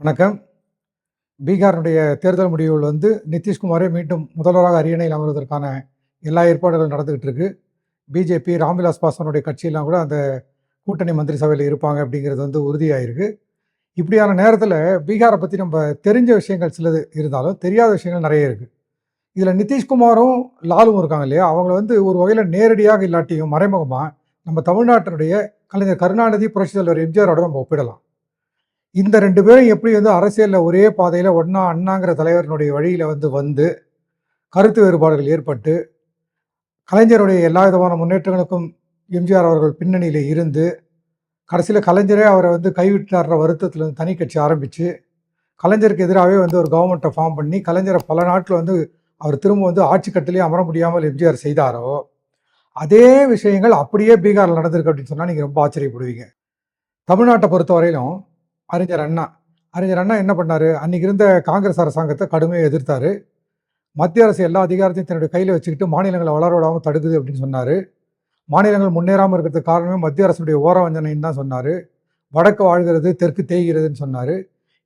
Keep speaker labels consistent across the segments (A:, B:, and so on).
A: வணக்கம். பீகாரினுடைய தேர்தல் முடிவுகள் வந்து நிதிஷ்குமாரே மீண்டும் முதல்வராக அரியணையில் அமர்வதற்கான எல்லா ஏற்பாடுகளும் நடந்துகிட்டு இருக்கு. பிஜேபி ராம்விலாஸ் பாஸ்வானுடைய கட்சியெல்லாம் கூட அந்த கூட்டணி மந்திரி சபையில் இருப்பாங்க அப்படிங்கிறது வந்து உறுதியாயிருக்கு. இப்படியான நேரத்தில் பீகாரை பற்றி நம்ம தெரிஞ்ச விஷயங்கள் சிலது இருந்தாலும் தெரியாத விஷயங்கள் நிறைய இருக்குது இதில் நிதிஷ்குமாரும் லாலும் இருக்காங்க இல்லையா? அவங்கள வந்து ஒரு வகையில் நேரடியாக இல்லாட்டியும் மறைமுகமாக நம்ம தமிழ்நாட்டினுடைய கலைஞர் கருணாநிதி புரட்சி தலைவர் எம்ஜிஆரோட நம்ம ஒப்பிடலாம். இந்த ரெண்டு பேரும் எப்படி வந்து அரசியலில் ஒரே பாதையில் ஒன்றா அண்ணாங்கிற தலைவரினுடைய வழியில் வந்து வந்து கருத்து வேறுபாடுகள் ஏற்பட்டு கலைஞருடைய எல்லா விதமான முன்னேற்றங்களுக்கும் எம்ஜிஆர் அவர்கள் பின்னணியில் இருந்து கடைசியில் கலைஞரே அவரை வந்து கைவிட்டார்ற வருத்தத்தில் வந்து தனி கட்சி ஆரம்பித்து கலைஞருக்கு எதிராகவே வந்து ஒரு கவர்மெண்ட்டை ஃபார்ம் பண்ணி கலைஞரை பல நாட்கள் வந்து அவர் திரும்ப வந்து ஆட்சி கட்டிலே அமர முடியாமல் எம்ஜிஆர் செய்தாரோ அதே விஷயங்கள் அப்படியே பீகாரில் நடந்திருக்கு அப்படின்னு சொன்னால் நீங்கள் ரொம்ப ஆச்சரியப்படுவீங்க. தமிழ்நாட்டை பொறுத்தவரையிலும் அறிஞர் அண்ணா. அறிஞர் அண்ணா என்ன பண்ணார்? அன்றைக்கி இருந்த காங்கிரஸ் அரசாங்கத்தை கடுமையாக எதிர்த்தார். மத்திய அரசு எல்லா அதிகாரத்தையும் தன்னுடைய கையில் வச்சுக்கிட்டு மாநிலங்களை வளர விடாமல் தடுக்குது அப்படின்னு சொன்னார். மாநிலங்கள் முன்னேறாமல் இருக்கிறதுக்கு காரணமே மத்திய அரசுடைய ஓர வஞ்சனைன்னு தான் சொன்னார். வடக்கு வாழ்கிறது தெற்கு தேய்கிறதுன்னு சொன்னார்.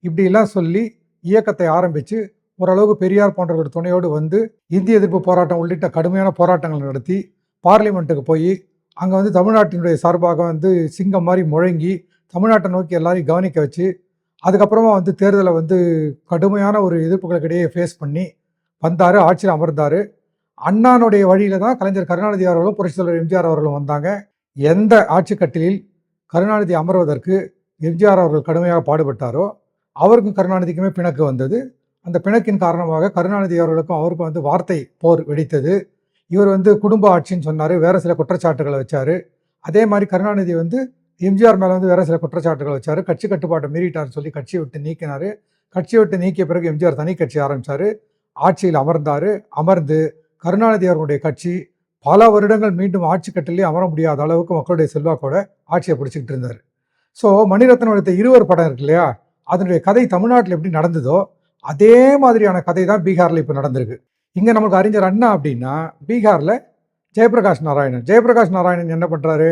A: இப்படிலாம் சொல்லி இயக்கத்தை ஆரம்பித்து ஓரளவுக்கு பெரியார் போன்றவர்கள் துணையோடு வந்து இந்திய எதிர்ப்பு போராட்டம் உள்ளிட்ட கடுமையான போராட்டங்கள் நடத்தி பார்லிமெண்ட்டுக்கு போய் அங்கே வந்து தமிழ்நாட்டினுடைய சார்பாக வந்து சிங்கம் மாதிரி முழங்கி தமிழ்நாட்டை நோக்கி எல்லாரையும் கவனிக்க வச்சு அதுக்கப்புறமா வந்து தேர்தலை வந்து கடுமையான ஒரு எதிர்ப்புகளுக்கிடையே ஃபேஸ் பண்ணி வந்தார் ஆட்சியில் அமர்ந்தார். அண்ணானுடைய வழியில் தான் கலைஞர் கருணாநிதி அவர்களும் புரட்சித் தலைவர் எம்ஜிஆர் அவர்களும் வந்தாங்க. எந்த ஆட்சி கட்டிலில் கருணாநிதி அமர்வதற்கு எம்ஜிஆர் அவர்கள் கடுமையாக பாடுபட்டாரோ அவருக்கும் கருணாநிதிக்குமே பிணக்கு வந்தது. அந்த பிணக்கின் காரணமாக கருணாநிதி அவர்களுக்கும் அவருக்கும் வந்து வார்த்தை போர் வெடித்தது. இவர் வந்து குடும்ப ஆட்சின்னு சொன்னார் வேறு சில குற்றச்சாட்டுகளை வச்சார். அதே மாதிரி கருணாநிதி வந்து எம்ஜிஆர் மேலே வந்து வேறு சில குற்றச்சாட்டுகள் வச்சார். கட்சி கட்டுப்பாட்டை மீறிட்டார்னு சொல்லி கட்சியை விட்டு நீக்கினார். கட்சியை விட்டு நீக்கிய பிறகு எம்ஜிஆர் தனி கட்சி ஆரம்பித்தார் ஆட்சியில் அமர்ந்தார். அமர்ந்து கருணாநிதி அவர்களுடைய கட்சி பல வருடங்கள் மீண்டும் ஆட்சி கட்டிலே அமர முடியாத அளவுக்கு மக்களுடைய செல்வாக்கோட ஆட்சியை பிடிச்சிக்கிட்டு இருந்தார். ஸோ மணிரத்னம் எடுத்த இருவர் படம் இருக்கு இல்லையா? அதனுடைய கதை தமிழ்நாட்டில் எப்படி நடந்ததோ அதே மாதிரியான கதை தான் பீகாரில் இப்போ நடந்திருக்கு. இங்கே நமக்கு அறிஞர் அண்ணா அப்படின்னா பீகாரில் ஜெயபிரகாஷ் நாராயணன். ஜெயபிரகாஷ் நாராயணன் என்ன பண்ணுறாரு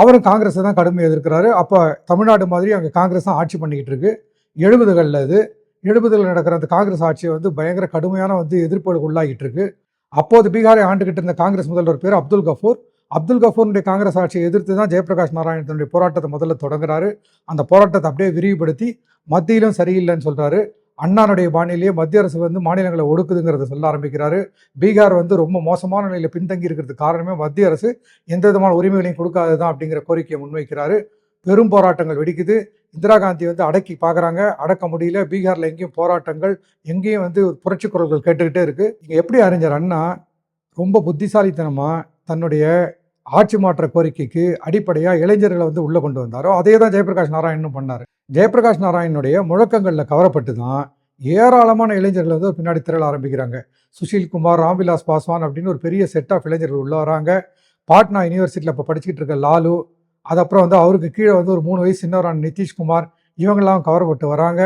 A: அவரும் காங்கிரஸை தான் கடுமையாக எதிர்க்கிறாரு. அப்போ தமிழ்நாடு மாதிரி அங்கே காங்கிரஸ் தான் ஆட்சி பண்ணிக்கிட்டு இருக்கு. எழுபதுகளில் இது. எழுபதுகளில் நடக்கிற அந்த காங்கிரஸ் ஆட்சியை வந்து பயங்கர கடுமையான வந்து எதிர்ப்புகளுக்கு உள்ளாகிட்டு இருக்கு. அப்போது பீகாரை ஆண்டுகிட்டு இருந்த காங்கிரஸ் முதல்வர் பேர் அப்துல் கஃபூர். அப்துல் கஃபூருடைய காங்கிரஸ் ஆட்சியை எதிர்த்து தான் ஜெயபிரகாஷ் நாராயண் தன்னுடைய போராட்டத்தை முதல்ல தொடங்குறாரு. அந்த போராட்டத்தை அப்படியே விரிவுபடுத்தி மத்தியிலும் சரியில்லைன்னு சொல்கிறாரு அண்ணானுடைய பாணியிலேயே மத்திய அரசு வந்து மாநிலங்களை ஒடுக்குதுங்கிறத சொல்ல ஆரம்பிக்கிறாரு. பீகார் வந்து ரொம்ப மோசமான நிலையில் பின்தங்கி இருக்கிறதுக்கு காரணமே மத்திய அரசு எந்த விதமான உரிமைகளையும் கொடுக்காததான் அப்படிங்கிற கோரிக்கையை முன்வைக்கிறாரு. பெரும் போராட்டங்கள் வெடிக்குது. இந்திரா காந்தி வந்து அடக்கி பார்க்குறாங்க அடக்க முடியல. பீகாரில் எங்கேயும் போராட்டங்கள் எங்கேயும் வந்து புரட்சி குரல்கள் கேட்டுக்கிட்டே இருக்குது இங்கே எப்படி அறிஞர் அண்ணா ரொம்ப புத்திசாலித்தனமாக தன்னுடைய ஆட்சி மாற்ற கோரிக்கைக்கு அடிப்படையாக இளைஞர்களை வந்து உள்ளே கொண்டு வந்தாரோ அதே தான் ஜெயபிரகாஷ் நாராயணனும் பண்ணார். ஜெயபிரகாஷ் நாராயணனுடைய முழக்கங்களில் கவரப்பட்டு தான் ஏராளமான இளைஞர்கள் வந்து பின்னாடி திரள ஆரம்பிக்கிறாங்க. சுஷில் குமார் ராம்விலாஸ் பாஸ்வான் அப்படின்னு ஒரு பெரிய செட் ஆஃப் இளைஞர்கள் உள்ள வராங்க. பாட்னா யூனிவர்சிட்டியில் இப்போ படிச்சுக்கிட்டு இருக்க லாலு அதுக்கப்புறம் வந்து அவருக்கு கீழே வந்து ஒரு மூணு வயசு சின்னவரான நிதிஷ்குமார் இவங்கெல்லாம் கவரப்பட்டு வராங்க.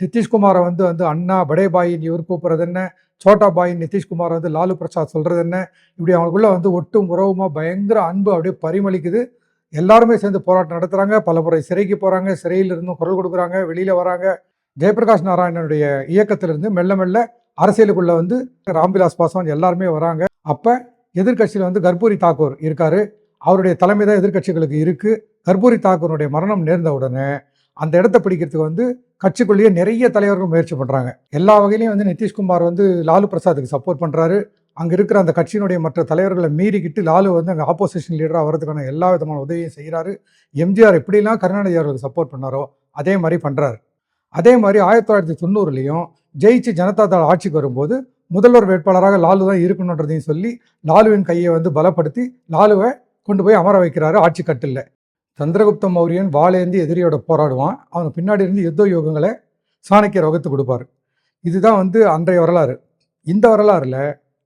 A: நிதிஷ்குமாரை வந்து வந்து அண்ணா படேபாயின் இவர் கூப்பிட்றது என்ன? சோட்டா பாயின் நிதிஷ்குமார் வந்து லாலு பிரசாத் சொல்கிறது என்ன? இப்படி அவங்களுக்குள்ள வந்து ஒட்டும் உறவுமா பயங்கர அன்பு அப்படியே பரிமளிக்குது. எல்லாருமே சேர்ந்து போராட்டம் நடத்துகிறாங்க பல முறை சிறைக்கு போகிறாங்க சிறையில் இருந்தும் குரல் கொடுக்குறாங்க. வெளியில் வராங்க. ஜெயபிரகாஷ் நாராயணனுடைய இயக்கத்திலிருந்து மெல்ல மெல்ல அரசியலுக்குள்ளே வந்து ராம்விலாஸ் பாஸ்வான் எல்லாருமே வராங்க. அப்போ எதிர்க்கட்சியில் வந்து கர்பூரி தாக்கூர் இருக்கார். அவருடைய தலைமை தான் எதிர்க்கட்சிகளுக்கு இருக்குது கர்பூரி தாக்கூருடைய மரணம் நேர்ந்த உடனே அந்த இடத்த பிடிக்கிறதுக்கு வந்து கட்சிக்குள்ளேயே நிறைய தலைவர்கள் முயற்சி பண்ணுறாங்க எல்லா வகையிலையும் வந்து நிதிஷ்குமார் வந்து லாலு பிரசாத்துக்கு சப்போர்ட் பண்ணுறாரு அங்கே இருக்கிற அந்த கட்சியினுடைய மற்ற தலைவர்களை மீறிக்கிட்டு லாலு வந்து அங்கே ஆப்போசிஷன் லீடராக வரதுக்கான எல்லா விதமான உதவியும் செய்கிறாரு எம்ஜிஆர் எப்படிலாம் கருணாநிதி அவர்களுக்கு சப்போர்ட் பண்ணாரோ அதே மாதிரி பண்ணுறாரு அதே மாதிரி ஆயிரத்தி தொள்ளாயிரத்தி தொண்ணூறுலையும் ஜெயிச்சு ஜனதா தள் ஆட்சிக்கு வரும்போது முதல்வர் வேட்பாளராக லாலு தான் இருக்கணுன்றதையும் சொல்லி லாலுவின் கையை வந்து பலப்படுத்தி லாலுவை கொண்டு போய் அமர வைக்கிறாரு ஆட்சி கட்டில் சந்திரகுப்த மௌரியன் வாழேந்தி எதிரியோட போராடுவான். அவன் பின்னாடி இருந்து யுத்த யோகங்களை சாணக்கியர் வகுத்து கொடுப்பார். இதுதான் வந்து அன்றைய வரலாறு. இந்த வரலாறுல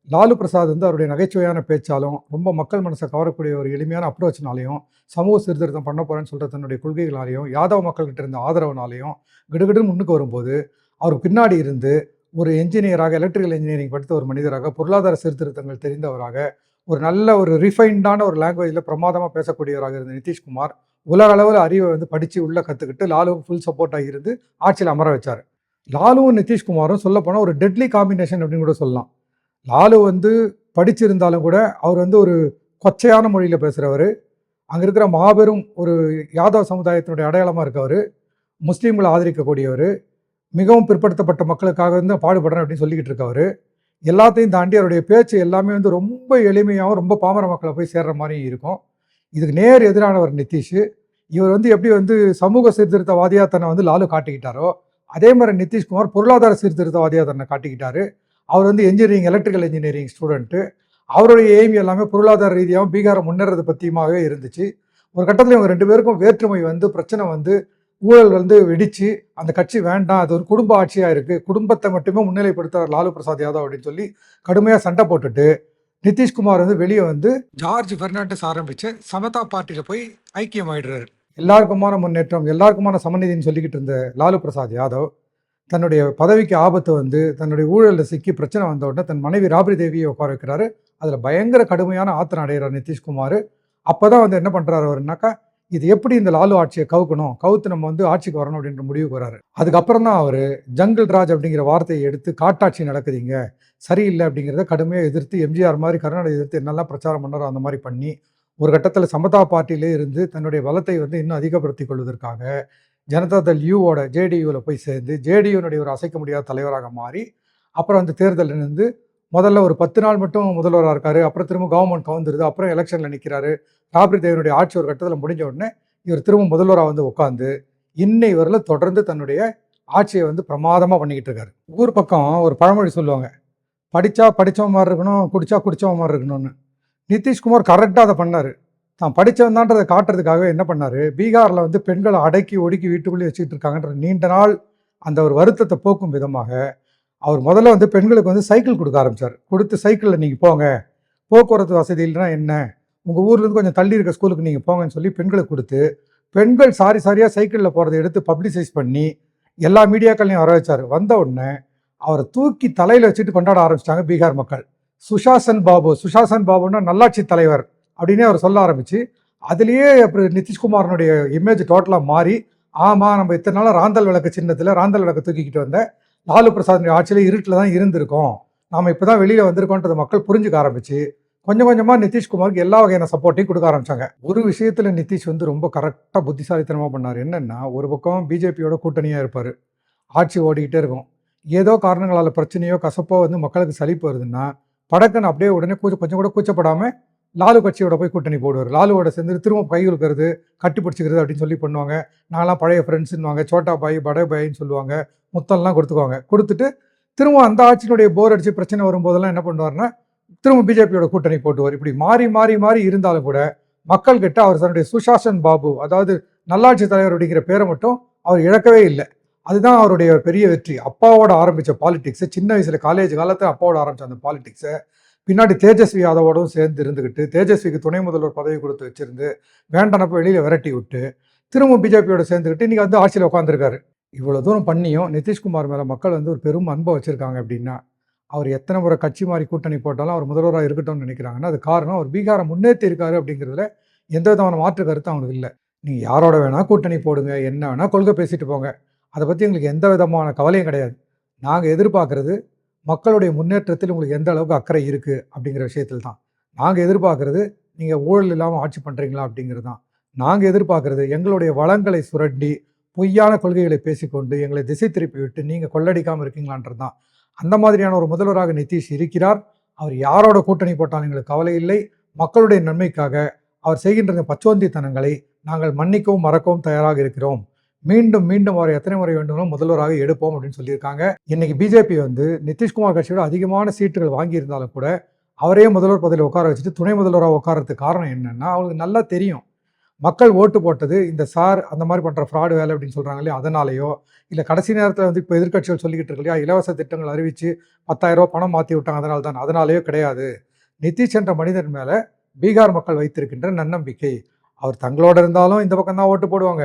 A: லாலு பிரசாத் வந்து அவருடைய நகைச்சுவையான பேச்சாலும் ரொம்ப மக்கள் மனசை கவரக்கூடிய ஒரு எளிமையான அப்ரோச்னாலையும் சமூக சீர்திருத்தம் பண்ண போகிறேன்னு சொல்கிற தன்னுடைய கொள்கைகளாலையும் யாதவ மக்கள்கிட்ட இருந்த ஆதரவுனாலையும் கிடுகிடுன்னு முன்னுக்கு வரும்போது அவர் பின்னாடி இருந்து ஒரு என்ஜினியராக எலக்ட்ரிக்கல் இன்ஜினியரிங் படித்த ஒரு மனிதராக பொருளாதார சீர்திருத்தங்கள் தெரிந்தவராக ஒரு நல்ல ஒரு ரிஃபைன்டான ஒரு லாங்குவேஜில் பிரமாதமாக பேசக்கூடியவராக இருந்த நிதிஷ்குமார் உலக அளவில் அறிவை வந்து படித்து உள்ளே கற்றுக்கிட்டு லாலுவும் ஃபுல் சப்போர்ட்டாக இருந்து ஆட்சியில் அமர வச்சார். லாலுவும் நிதிஷ்குமாரும் சொல்லப்போனால் ஒரு டெட்லி காம்பினேஷன் அப்படின்னு கூட சொல்லலாம். லாலு வந்து படிச்சிருந்தாலும் கூட அவர் வந்து ஒரு கொச்சையான மொழியில் பேசுகிறவர் அங்கே இருக்கிற மாபெரும் ஒரு யாதவ சமுதாயத்தினுடைய அடையாளமாக இருக்கவர். முஸ்லீம்களை ஆதரிக்கக்கூடியவர். மிகவும் பிற்படுத்தப்பட்ட மக்களுக்காக வந்து பாடுபடுறேன் அப்படின்னு சொல்லிக்கிட்டு இருக்கவர். எல்லாத்தையும் தாண்டி அவருடைய பேச்சு எல்லாமே வந்து ரொம்ப எளிமையாகவும் ரொம்ப பாமர மக்களை போய் சேர்ற மாதிரியும் இருக்கும். இதுக்கு நேர் எதிரானவர் நிதிஷ். இவர் வந்து எப்படி வந்து சமூக சீர்திருத்தவாதியாக தன்னை வந்து லாலு காட்டிக்கிட்டாரோ அதே மாதிரி நிதிஷ்குமார் பொருளாதார சீர்திருத்தவாதியாக தன்னை காட்டிக்கிட்டாரு. அவர் வந்து என்ஜினியரிங் எலக்ட்ரிக்கல் இன்ஜினியரிங் ஸ்டூடெண்ட்டு அவருடைய எய்ம் எல்லாமே பொருளாதார ரீதியாகவும் பீகாரை முன்னேறது பற்றியுமாகவே இருந்துச்சு. ஒரு கட்டத்தில் இவங்க ரெண்டு பேருக்கும் வேற்றுமை வந்து பிரச்சனை வந்து ஊழல் வந்து வெடித்து அந்த கட்சி வேண்டாம் அது ஒரு குடும்ப ஆட்சியாக இருக்குது குடும்பத்தை மட்டுமே முன்னிலைப்படுத்துகிறார் லாலு பிரசாத் யாதவ் அப்படின்னு சொல்லி கடுமையாக சண்டை போட்டுட்டு நிதிஷ்குமார் வந்து வெளியே வந்து ஜார்ஜ் பெர்னாண்டஸ் ஆரம்பித்த சமதா பார்ட்டியில் போய் ஐக்கியம் ஆயிடுறாரு எல்லாருக்குமான முன்னேற்றம் எல்லாருக்குமான சமநிதின்னு சொல்லிக்கிட்டு இருந்த லாலு பிரசாத் யாதவ் தன்னுடைய பதவிக்கு ஆபத்து வந்து தன்னுடைய ஊழலில் சிக்கி பிரச்சனை வந்த உடனே தன் மனைவி ராபரி தேவியை உட்கார வைக்கிறாரு. அதில் பயங்கர கடுமையான ஆத்திரம் அடைகிறார் நிதிஷ்குமார் அப்போ தான் வந்து என்ன பண்ணுறாரு அவருனாக்கா இது எப்படி இந்த லாலு ஆட்சியை கவுக்கணும் கவுத்து நம்ம வந்து ஆட்சிக்கு வரணும் அப்படின்ற முடிவுக்கு வராரு. அதுக்கப்புறம் தான் அவர் ஜங்கிள் ராஜ் அப்படிங்கிற வார்த்தையை எடுத்து காட்டாட்சி நடக்குதுங்க. சரியில்லை அப்படிங்கிறத கடுமையாக எதிர்த்து எம்ஜிஆர் மாதிரி கருணாநிதி எதிர்த்து என்னெல்லாம் பிரச்சாரம் பண்ணாரோ அந்த மாதிரி பண்ணி ஒரு கட்டத்தில் சமதா பார்ட்டியிலே இருந்து தன்னுடைய பலத்தை வந்து இன்னும் அதிகப்படுத்திக் கொள்வதற்காக ஜனதா தள் யூவோட ஜேடியூவில் போய் சேர்ந்து ஜேடியூனுடைய ஒரு அசைக்க முடியாத தலைவராக மாறி அப்புறம் வந்து தேர்தலில் இருந்து முதல்ல ஒரு பத்து நாள் மட்டும் முதல்வராக இருக்கார் அப்புறம் திரும்ப கவர்மெண்ட் கவுந்துருது அப்புறம் எலெக்ஷனில் நிற்கிறாரு ராப்ரி தேவனுடைய ஆட்சி ஒரு கட்டத்தில் முடிஞ்ச உடனே இவர் திரும்ப முதல்வராக வந்து உட்காந்து இன்னை வரல தொடர்ந்து தன்னுடைய ஆட்சியை வந்து பிரமாதமாக பண்ணிக்கிட்டு இருக்காரு. ஊர் பக்கம் ஒரு பழமொழி சொல்லுவாங்க படித்தா படித்தவன் மாதிரி இருக்கணும் குடிச்சா குடித்தவன் மாதிரி இருக்கணும்னு. நிதிஷ்குமார் கரெக்டாக அதை பண்ணார். தான் படித்தவன்தான்றதை காட்டுறதுக்காகவே காட்டுறதுக்காக என்ன பண்ணார்? பீகாரில் வந்து பெண்களை அடக்கி ஒடுக்கி வீட்டுக்குள்ளேயே வச்சுக்கிட்டு இருக்காங்கன்ற நீண்ட நாள் அந்த ஒரு வருத்தத்தை போக்கும் விதமாக அவர் முதல்ல வந்து பெண்களுக்கு வந்து சைக்கிள் கொடுக்க ஆரம்பித்தார் கொடுத்து சைக்கிளில் நீங்கள் போங்க. போக்குவரத்து வசதி இல்லைன்னா என்ன? உங்கள் ஊர்லேருந்து கொஞ்சம் தள்ளி இருக்க ஸ்கூலுக்கு நீங்கள் போங்கன்னு சொல்லி பெண்களுக்கு கொடுத்து பெண்கள் சாரி சாரியாக சைக்கிளில் போகிறத எடுத்து பப்ளிசைஸ் பண்ணி எல்லா மீடியாக்கள்லையும் வர வச்சார். வந்த உடனே அவரை தூக்கி தலையில் வச்சுட்டு கொண்டாட ஆரம்பிச்சிட்டாங்க பீகார் மக்கள். சுஷாசன் பாபு. சுஷாசன் பாபுன்னா நல்லாட்சி தலைவர். அப்படின்னே அவர் சொல்ல ஆரம்பிச்சு. அதுலேயே அப்புறம் நிதிஷ்குமாரனுடைய இமேஜ் டோட்டலாக மாறி ஆமாம் நம்ம இத்தனை நாளாக ராந்தல் விளக்கு சின்னத்தில் ராந்தல் விளக்கு தூக்கிக்கிட்டு வந்த லாலு பிரசாத் ஆட்சியில் இருட்டில் தான் இருந்திருக்கோம். நாம் இப்போ தான் வெளியில் வந்திருக்கோன்றத மக்கள் புரிஞ்சுக்க ஆரம்பிச்சு கொஞ்சம் கொஞ்சமாக நிதிஷ்குமாருக்கு எல்லா வகையான சப்போர்ட்டையும் கொடுக்க ஆரம்பிச்சாங்க. ஒரு விஷயத்தில் நிதிஷ் வந்து ரொம்ப கரெக்டாக புத்திசாலித்தனமாக பண்ணார். என்னென்னா ஒரு பக்கம் பிஜேபியோட கூட்டணியாக இருப்பார். ஆட்சி ஓடிக்கிட்டே இருக்கும். ஏதோ காரணங்களால் பிரச்சனையோ கசப்போ வந்து மக்களுக்கு சலிப்பு வருதுன்னா படக்குன்னு அப்படியே உடனே கூச்ச கொஞ்சம் கூட கூச்சப்படாமல் லாலு கட்சியோட போய் கூட்டணி போடுவார். லாலுவோட சேர்ந்து திரும்ப கை கொடுக்கறது கட்டி பிடிச்சிக்கிறது அப்படின்னு சொல்லி பண்ணுவாங்க. நாங்களாம் பழைய ஃப்ரெண்ட்ஸுன்னுவாங்க சோட்டா பாய் படை பாயின்னு சொல்லுவாங்க. முத்தம்லாம் கொடுத்துக்குவாங்க. கொடுத்துட்டு திரும்ப அந்த ஆட்சியினுடைய போர் அடித்து பிரச்சனை வரும்போதெல்லாம் என்ன பண்ணுவார்னா திரும்ப பிஜேபியோட கூட்டணி போட்டுவார். இப்படி மாறி மாறி மாறி இருந்தாலும் கூட மக்கள் கிட்ட அவர் தன்னுடைய சுஷாசன் பாபு அதாவது நல்லாட்சி தலைவர் அப்படிங்கிற பேரை மட்டும் அவர் இழக்கவே இல்லை. அதுதான் அவருடைய பெரிய வெற்றி. அப்பாவோட ஆரம்பித்த பாலிடிக்ஸை சின்ன வயசில் காலேஜ் காலத்தில் அப்பாவோட ஆரம்பித்த அந்த பாலிடிக்ஸை பின்னாடி தேஜஸ்வி யாதவோடும் சேர்ந்து இருந்துக்கிட்டு தேஜஸ்விக்கு துணை முதல்வர் பதவி கொடுத்து வச்சிருந்து வேண்டானப்போ வெளியில் விரட்டி விட்டு திரும்ப பிஜேபியோட சேர்ந்துக்கிட்டு இன்றைக்கி வந்து ஆட்சியில் உட்காந்துருக்காரு இவ்வளோ தூரம் பண்ணியும் நிதிஷ்குமார் மேலே மக்கள் வந்து ஒரு பெரும் அன்பை வச்சுருக்காங்க அப்படின்னா அவர் எத்தனை முறை கட்சி மாதிரி கூட்டணி போட்டாலும் அவர் முதல்வராக இருக்கட்டும்னு நினைக்கிறாங்கன்னா அது காரணம் அவர் பீகாரை முன்னேற்றி இருக்காரு அப்படிங்கிறதுல எந்த விதமான மாற்று கருத்து அவங்களுக்கு இல்லை. நீங்கள் யாரோட வேணால் கூட்டணி போடுங்க என்ன வேணால் கொள்கை பேசிட்டு போங்க. அதை பற்றி எங்களுக்கு எந்த விதமான கவலையும் கிடையாது. நாங்கள் எதிர்பார்க்குறது மக்களுடைய முன்னேற்றத்தில் உங்களுக்கு எந்த அளவுக்கு அக்கறை இருக்குது அப்படிங்கிற விஷயத்தில் தான். நாங்கள் எதிர்பார்க்குறது நீங்கள் ஊழல் இல்லாமல் ஆட்சி பண்ணுறீங்களா அப்படிங்கிறது தான். நாங்கள் எதிர்பார்க்குறது எங்களுடைய வளங்களை சுரண்டி பொய்யான கொள்கைகளை பேசிக்கொண்டு எங்களை திசை திருப்பி விட்டு நீங்கள் கொள்ளடிக்காமல் இருக்கீங்களான்றது தான். அந்த மாதிரியான ஒரு முதல்வராக நிதிஷ் இருக்கிறார். அவர் யாரோட கூட்டணி போட்டாலும் எங்களுக்கு கவலை இல்லை. மக்களுடைய நன்மைக்காக அவர் செய்கின்ற பச்சோந்தித்தனங்களை நாங்கள் மன்னிக்கவும் மறக்கவும் தயாராக இருக்கிறோம். மீண்டும் மீண்டும் அவரை எத்தனை முறை வேண்டுமோ முதல்வராக எடுப்போம் அப்படின்னு சொல்லியிருக்காங்க. இன்னைக்கு பிஜேபி வந்து நிதிஷ்குமார் கட்சியோட அதிகமான சீட்டுகள் வாங்கியிருந்தாலும் கூட அவரே முதல்வர் பதவியில் உட்கார வச்சுட்டு துணை முதல்வராக உட்காரத்துக்கு காரணம் என்னன்னா அவங்களுக்கு நல்லா தெரியும். மக்கள் ஓட்டு போட்டது இந்த சார் அந்த மாதிரி பண்ணுற ஃப்ராடு வேலை அப்படின்னு சொல்கிறாங்க இல்லையா? அதனாலேயோ இல்லை கடைசி நேரத்தில் வந்து இப்போ எதிர்கட்சிகள் சொல்லிக்கிட்டு இருக்கு இல்லையா? இலவச திட்டங்கள் அறிவித்து பத்தாயிரம் ரூபா பணம் மாற்றி விட்டாங்க அதனால தான் அதனாலேயோ கிடையாது. நிதிஷ் என்ற மனிதன் மேலே பீகார் மக்கள் வைத்திருக்கின்ற நன்னம்பிக்கை. அவர் தங்களோட இருந்தாலும் இந்த பக்கம் தான் ஓட்டு போடுவாங்க.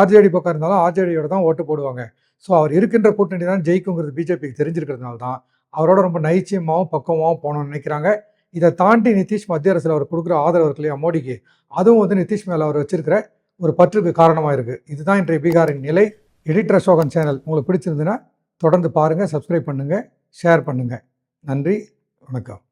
A: ஆர்ஜேடி பக்கம் இருந்தாலும் ஆர்ஜேடியோட தான் ஓட்டு போடுவாங்க. ஸோ அவர் இருக்கின்ற கூட்டணி தான் ஜெயிக்குங்கிறது பிஜேபிக்கு தெரிஞ்சிருக்கிறதுனால தான் அவரோட ரொம்ப நைச்சியமாகவும் பக்குவமாகவும் போகணும்னு நினைக்கிறாங்க. இதை தாண்டி நிதிஷ் மத்திய அரசில் அவர் கொடுக்குற ஆதரவு இருக்கு இல்லையா மோடிக்கு அதுவும் வந்து நிதிஷ் மேலே அவர் வச்சிருக்கிற ஒரு பற்றுக்கு காரணமாக இருக்குது இதுதான் இன்றைய பீகாரின் நிலை. எடிட்டர் அசோகன் சேனல் உங்களுக்கு பிடிச்சிருந்துன்னா தொடர்ந்து பாருங்கள் சப்ஸ்கிரைப் பண்ணுங்கள் ஷேர் பண்ணுங்கள் நன்றி வணக்கம்.